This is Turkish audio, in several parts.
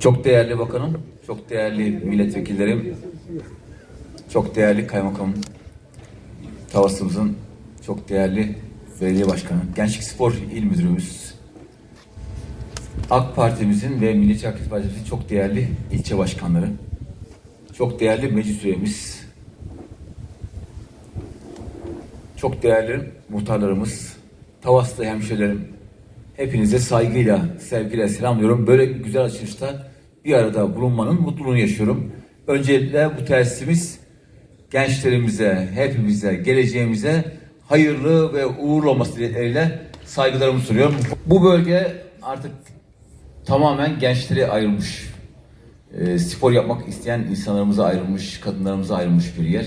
Çok değerli bakanım, çok değerli milletvekillerim, çok değerli kaymakamım, Tavasımızın çok değerli belediye başkanı, Gençlik Spor İl Müdürümüz, AK Parti'mizin ve Milliyetçi Hareket Partisi'nin çok değerli ilçe başkanları, çok değerli meclis üyemiz, çok değerli muhtarlarımız, Tavaslı hemşehrilerim, hepinize saygıyla, sevgiyle selamlıyorum. Böyle güzel açılışta bir arada bulunmanın mutluluğunu yaşıyorum. Öncelikle bu tesisimiz gençlerimize, hepimize, geleceğimize hayırlı ve uğurlu olması dileğiyle saygılarımı sunuyorum. Bu bölge artık tamamen gençlere ayrılmış. E, spor yapmak isteyen insanlarımıza ayrılmış, kadınlarımıza ayrılmış bir yer.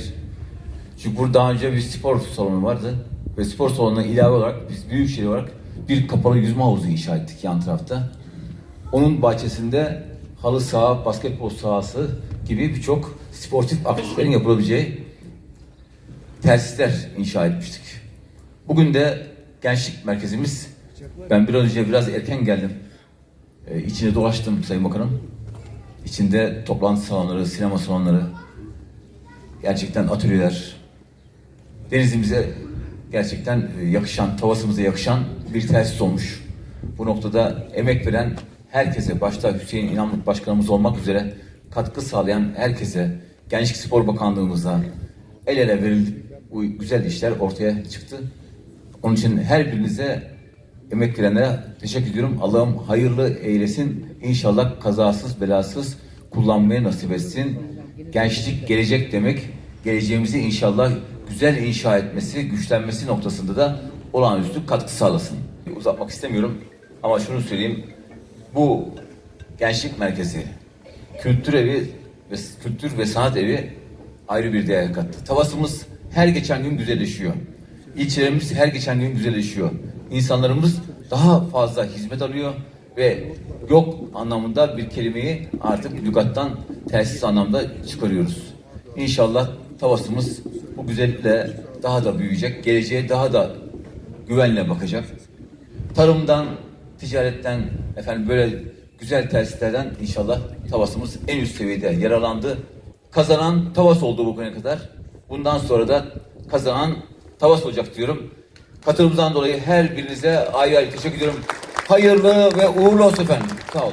Çünkü burada daha önce bir spor salonu vardı. Ve spor salonuna ilave olarak biz Büyükşehir olarak bir kapalı yüzme havuzu inşa ettik yan tarafta. Onun bahçesinde halı saha, basketbol sahası gibi birçok sportif aktivitelerin yapılabileceği tesisler inşa etmiştik. Bugün de gençlik merkezimiz, ben bir önce biraz erken geldim. Ee, içine dolaştım Sayın Bakanım. İçinde toplantı salonları, sinema salonları, gerçekten atölyeler, denizimize gerçekten e, yakışan, tavasımıza yakışan bir tesis olmuş. Bu noktada emek veren herkese, başta Hüseyin İnanmık Başkanımız olmak üzere katkı sağlayan herkese, Gençlik Spor Bakanlığımıza el ele verildi. Bu güzel işler ortaya çıktı. Onun için her birinize emek verenlere teşekkür ediyorum. Allah'ım hayırlı eylesin. İnşallah kazasız belasız kullanmayı nasip etsin. Gençlik gelecek demek. Geleceğimizi inşallah güzel inşa etmesi, güçlenmesi noktasında da olağanüstü katkı sağlasın. Uzatmak istemiyorum ama şunu söyleyeyim. Bu gençlik merkezi, kültür evi ve kültür ve sanat evi ayrı bir değer kattı. Tavasımız her geçen gün güzelleşiyor. İlçelerimiz her geçen gün güzelleşiyor. İnsanlarımız daha fazla hizmet alıyor ve yok anlamında bir kelimeyi artık lügattan tersiz anlamda çıkarıyoruz. İnşallah Tavasımız bu güzellikle daha da büyüyecek, geleceğe daha da güvenle bakacak. Tarımdan, ticaretten, efendim böyle güzel tesislerden inşallah Tavasımız en üst seviyede yaralandı. Kazanan Tavas oldu bugüne kadar. Bundan sonra da kazanan Tavas olacak diyorum. Katılımdan dolayı her birinize ayrı ayrı teşekkür ediyorum. Hayırlı ve uğurlu olsun efendim. Sağ olun.